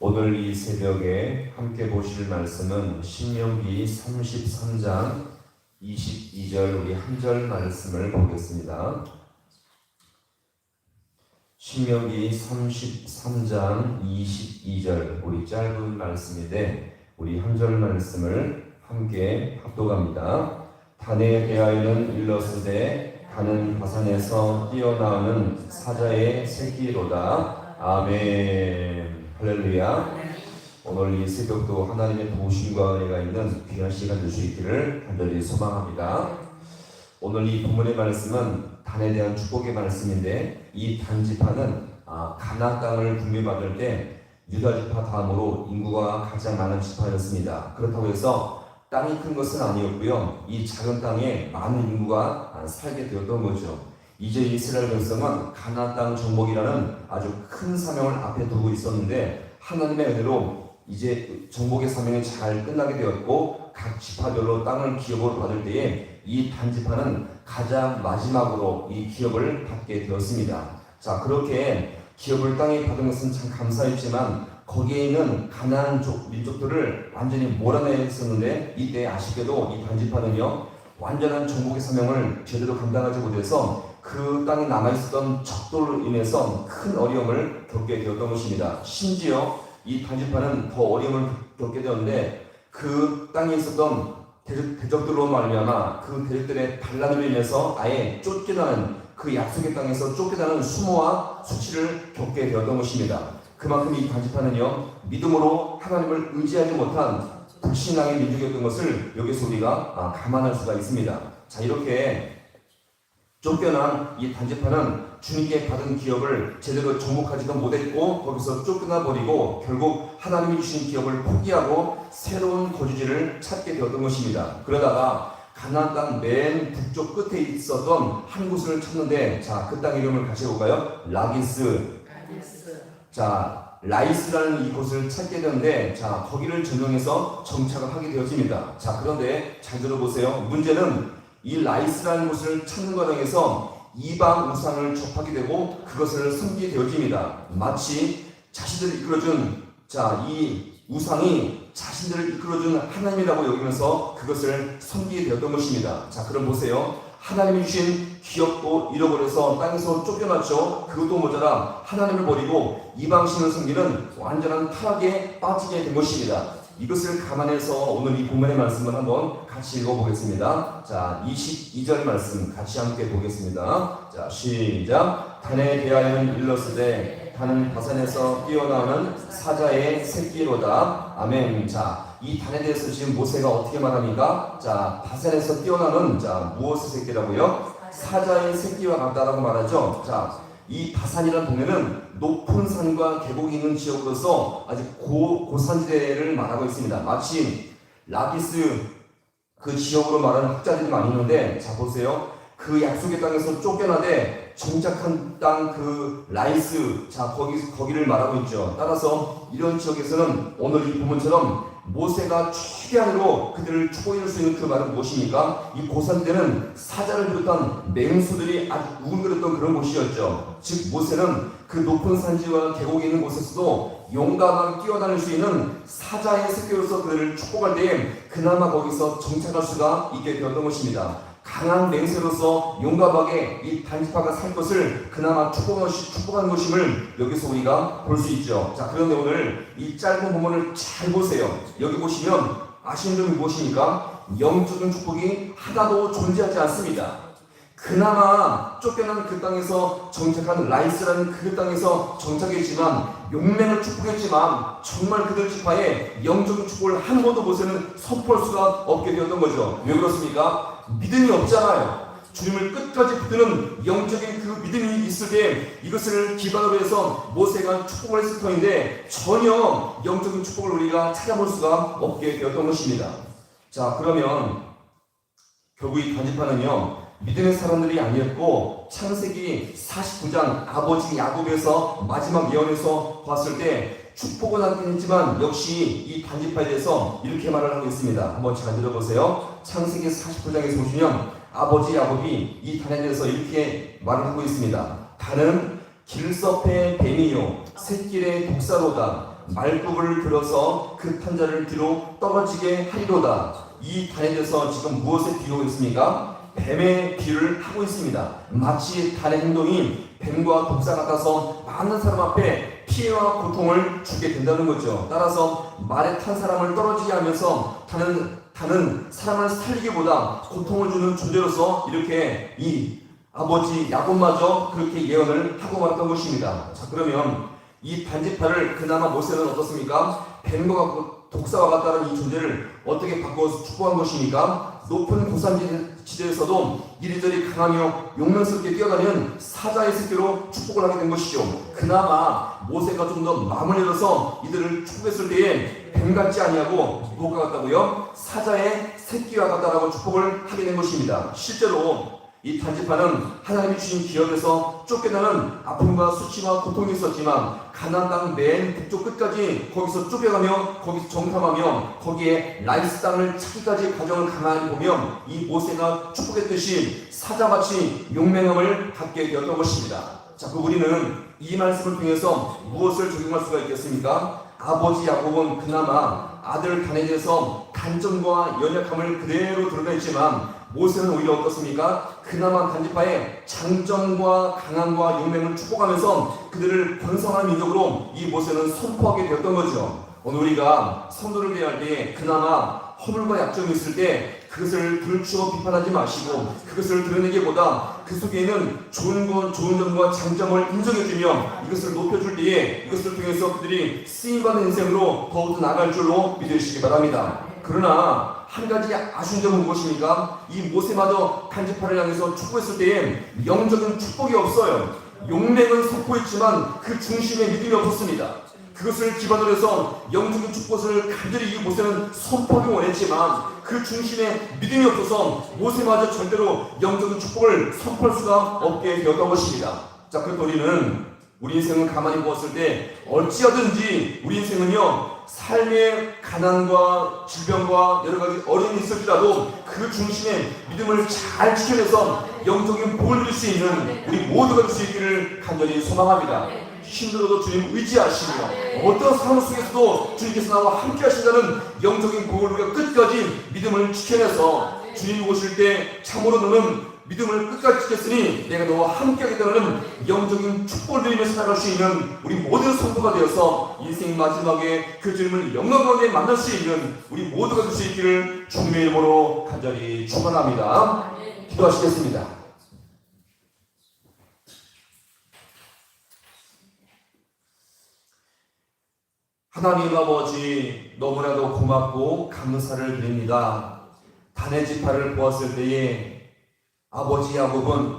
오늘 이 새벽에 함께 보실 말씀은 신명기 33장 22절 우리 한 절 말씀을 보겠습니다. 신명기 33장 22절 우리 짧은 말씀인데 우리 한 절 말씀을 함께 합독합니다. 단에 대하여는 일렀으되 단은 바산에서 뛰어나오는 사자의 새끼로다. 아멘. 할렐루야. 오늘 이 새벽도 하나님의 도우심과 은혜가 있는 귀한 시간 될 수 있기를 간절히 소망합니다. 오늘 이 본문의 말씀은 단에 대한 축복의 말씀인데 이 단지파는 아, 가나안 땅을 분배받을 때 유다 지파 다음으로 인구가 가장 많은 지파였습니다. 그렇다고 해서 땅이 큰 것은 아니었고요. 이 작은 땅에 많은 인구가 아, 살게 되었던 거죠. 이제 이스라엘 백성은 가나안 땅 정복이라는 아주 큰 사명을 앞에 두고 있었는데 하나님의 은혜로 이제 정복의 사명이 잘 끝나게 되었고 각 지파별로 땅을 기업으로 받을 때에 이 단지파는 가장 마지막으로 이 기업을 받게 되었습니다. 자 그렇게 기업을 땅에 받은 것은 참 감사했지만 거기에 있는 가난한 족, 민족들을 완전히 몰아내었었는데 이때 아쉽게도 이 단지파는요 완전한 정복의 사명을 제대로 감당하지 못해서 그 땅에 남아있었던 적들로 인해서 큰 어려움을 겪게 되었던 것입니다. 심지어 이 단지파는 더 어려움을 겪게 되었는데 그 땅에 있었던 대적, 대적 들로 말미암아 그 대적들의 반란으로 인해서 아예 쫓겨나는 그 약속의 땅에서 쫓겨나는 수모와 수치를 겪게 되었던 것입니다. 그만큼 이 단지파는요 믿음으로 하나님을 의지하지 못한 불신앙의 민족이었던 것을 여기서 우리가 아, 감안할 수가 있습니다. 자 이렇게 쫓겨난 이 단지파는 주님께 받은 기업을 제대로 정복하지도 못했고 거기서 쫓겨나 버리고 결국 하나님이 주신 기업을 포기하고 새로운 거주지를 찾게 되었던 것입니다. 그러다가 가나안 땅 맨 북쪽 끝에 있었던 한 곳을 찾는데 자 그 땅 이름을 같이 볼까요? 라기스. 자 라이스라는 이곳을 찾게 되는데 자 거기를 전용해서 정착을 하게 되어집니다. 자 그런데 잘 들어보세요. 문제는 이 라이스라는 곳을 찾는 과정에서 이방 우상을 접하게 되고 그것을 섬기게 되어집니다. 마치 자신들을 이끌어준 자 이 우상이 자신들을 이끌어준 하나님이라고 여기면서 그것을 섬기게 되었던 것입니다. 자 그럼 보세요. 하나님이 주신 기업도 잃어버려서 땅에서 쫓겨났죠. 그것도 모자라 하나님을 버리고 이방신을 섬기는 완전한 타락에 빠지게 된 것입니다. 이것을 감안해서 오늘 이 본문의 말씀을 한번 같이 읽어보겠습니다. 자, 22절 말씀 같이 함께 보겠습니다. 자, 시작. 단에 대하여는 일렀으되 단은 바산에서 뛰어나오는 사자의 새끼로다. 아멘. 자, 이 단에 대해서 지금 모세가 어떻게 말합니까? 자, 바산에서 뛰어나는 자 무엇의 새끼라고요? 사자의 새끼와 같다라고 말하죠. 자, 이 바산이라는 동네는 높은 산과 계곡이 있는 지역으로서 아주 고, 고산지대를 말하고 있습니다. 마치 라기스 그 지역으로 말하는 학자들이 많이 있는데 자 보세요. 그 약속의 땅에서 쫓겨나되 정착한 땅 그 라이스 자 거기 거기를 말하고 있죠. 따라서 이런 지역에서는 오늘 이 부분처럼 모세가 최대한으로 그들을 초인할 수 있는 그 말은 무엇입니까? 이 고산대는 사자를 비롯한 맹수들이 아주 우글거렸던 그런 곳이었죠. 즉 모세는 그 높은 산지와 계곡이 있는 곳에서도 용감하게 뛰어다닐 수 있는 사자의 새끼로서 그들을 축복할 때에 그나마 거기서 정착할 수가 있게 되었던 것입니다. 강한 맹세로서 용감하게 이 단지파가 살 것을 그나마 축복한, 것임을 여기서 우리가 볼 수 있죠. 자, 그런데 오늘 이 짧은 부분을 잘 보세요. 여기 보시면 아시는 점이 무엇입니까? 영적인 축복이 하나도 존재하지 않습니다. 그나마 쫓겨난 그 땅에서 정착한 라이스라는 그 땅에서 정착했지만 용맹을 축복했지만 정말 그들 지파에 영적인 축복을 한 번도 모세는 선포할 수가 없게 되었던 거죠. 왜 그렇습니까? 믿음이 없잖아요. 주님을 끝까지 붙드는 영적인 그 믿음이 있을 때 이것을 기반으로 해서 모세가 축복을 했을 터인데 전혀 영적인 축복을 우리가 찾아볼 수가 없게 되었던 것입니다. 자 그러면 결국 이 단지파는요 믿음의 사람들이 아니었고 창세기 49장 아버지 야곱에서 마지막 예언에서 봤을 때 축복은 하긴 했지만 역시 이 단지파에 대해서 이렇게 말을 하고 있습니다. 한번 잘 들어보세요. 창세기 49장에서 보시면 아버지 야곱이 이 단에 대해서 이렇게 말을 하고 있습니다. 단은 길섭의 뱀이요 새길의 독사로다. 말굽을 들어서 그 탄자를 뒤로 떨어지게 하리로다. 이 다니엘서 지금 무엇의 비유가 있습니까? 뱀의 비유를 하고 있습니다. 마치 달의 행동이 뱀과 독사 같아서 많은 사람 앞에 피해와 고통을 주게 된다는 거죠. 따라서 말에 탄 사람을 떨어지게 하면서 타는 타는 사람을 살리기보다 고통을 주는 존재로서 이렇게 이 아버지 야곱마저 그렇게 예언을 하고 말았던 것입니다. 자 그러면 이 반지파를 그나마 모세는 어떻습니까? 뱀과 같고 독사와 같다는 이 존재를 어떻게 바꿔서 축복한 것입니까? 높은 고산지대에서도 이리저리 강하며 용맹스럽게 뛰어다니는 사자의 새끼로 축복을 하게 된 것이죠. 그나마 모세가 좀 더 마음을 열어서 이들을 축복했을 때에 뱀 같지 아니하고 뭐가 같다고요? 사자의 새끼와 같다라고 축복을 하게 된 것입니다. 실제로 이 단지파는 하나님이 주신 기업에서 쫓겨나는 아픔과 수치와 고통이 있었지만 가나안 땅 맨 북쪽 끝까지 거기서 쫓겨가며 거기서 정탐하며 거기에 라이스 땅을 찾기까지 과정을 가만히 보면 이 모세가 축복했듯이 사자같이 용맹함을 갖게 되었던 것입니다. 자, 그 우리는 이 말씀을 통해서 무엇을 적용할 수가 있겠습니까? 아버지 야곱은 그나마 아들 대해서 단점과 연약함을 그대로 드러냈지만 모세는 오히려 어떻습니까? 그나마 단지파의 장점과 강함과 용맹을 축복하면서 그들을 번성한 민족으로 이 모세는 선포하게 되었던 거죠. 오늘 우리가 성도를 대할 때 그나마 허물과 약점이 있을 때 그것을 들추어 비판하지 마시고 그것을 드러내기보다 그 속에는 좋은 것, 좋은 점과 장점을 인정해주며 이것을 높여줄 때에 이것을 통해서 그들이 쓰임받는 인생으로 더욱 나아갈 줄로 믿으시기 바랍니다. 그러나 한 가지 아쉬운 점은 무엇입니까? 이 모세마저 간지파를 향해서 축복했을 때에 영적인 축복이 없어요. 용맹은 선포했지만 그 중심에 믿음이 없었습니다. 그것을 기반으로 해서 영적인 축복을 간절히 이 모세는 선포하기 원했지만 그 중심에 믿음이 없어서 모세마저 절대로 영적인 축복을 선포할 수가 없게 되었던 것입니다. 자, 그래서 우리는 우리 인생을 가만히 보았을 때 어찌하든지 우리 인생은요 삶의 가난과 질병과 여러 가지 어려움이 있을지라도 그 중심에 믿음을 잘 지켜내서 영적인 복을 누릴 수 있는 우리 모두가 될 수 있기를 간절히 소망합니다. 힘들어도 주님 의지하시며 어떤 상황 속에서도 주님께서 나와 함께 하신다는 영적인 복을 우리가 끝까지 믿음을 지켜내서 주님 오실 때 참으로 너는 믿음을 끝까지 지켰으니 내가 너와 함께 하겠다는 영적인 축복을 드리며 살아갈 수 있는 우리 모든 성도가 되어서 인생 마지막에 그 주님을 영광 가운데 만날 수 있는 우리 모두가 될 수 있기를 주님의 이름으로 간절히 축원합니다. 기도하시겠습니다. 하나님 아버지 너무나도 고맙고 감사를 드립니다. 단의 지파를 보았을 때에 아버지 야곱은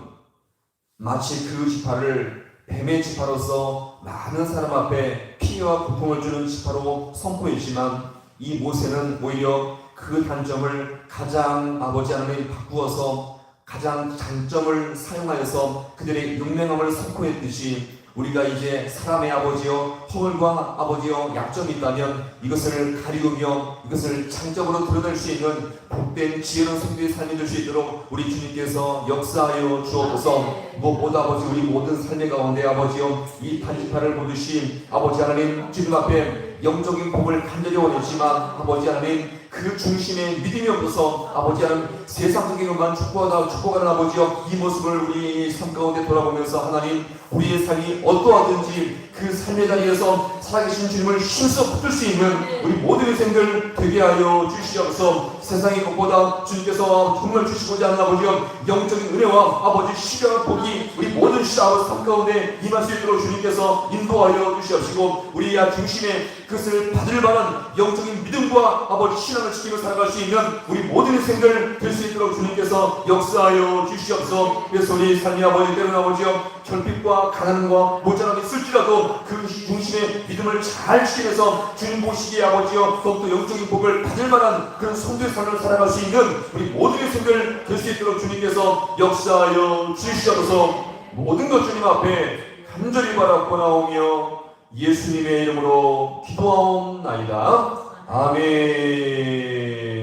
마치 그 지파를 뱀의 지파로서 많은 사람 앞에 피해와 고통을 주는 지파로 선포했지만 이 모세는 오히려 그 단점을 가장 아버지 하나님 바꾸어서 가장 장점을 사용하여서 그들의 용맹함을 선포했듯이 우리가 이제 사람의 아버지요 허물과 아버지요 약점이 있다면 이것을 가리우며 이것을 장점으로 드러낼 수 있는 복된 지혜로운 성도의 삶이 될 수 있도록 우리 주님께서 역사하여 주옵소서. 무엇보다 아버지 우리 모든 삶의 가운데 아버지요 이 단지파를 보듯이 아버지 하나님 주님 앞에 영적인 복을 간절히 원했지만 아버지 하나님 그 중심에 믿음이 없어서 아버지 하나님 세상적인 것만 축복하다 축복하는 아버지여 이 모습을 우리 삶 가운데 돌아보면서 하나님 우리의 삶이 어떠하든지 그 삶의 자리에서 살아계신 주님을 힘써 붙들 수 있는 우리 모든 인생들 되게 하여 주시옵소서. 세상의 것보다 주님께서 정말 주시고자 하는 아버지여 영적인 은혜와 아버지 시간과 복이 우리 모든 시다와 삶 가운데 임할 수 있도록 주님께서 인도하여 주시옵시고 우리 야 중심에 그것을 받을 만한 영적인 믿음과 아버지 신앙을 지키며 살아갈 수 있는 우리 모든 인생들 될수 있도록 주님께서 역사하여 주시옵소서 우리 삶의 아버지 때로는 아버지여 결핍과 가난과 모자람이 있을지라도 그 중심에 믿음을 잘 지키면서 주님 보시기에 아버지여 더욱더 영적인 복을 받을 만한 그런 성도의 삶을 살아갈 수 있는 우리 모든 인생들 될수 있도록 주님께서 역사하여 주시옵소서 모든 것 주님 앞에 간절히 바라고 나오며 예수님의 이름으로 기도하옵나이다. 아멘.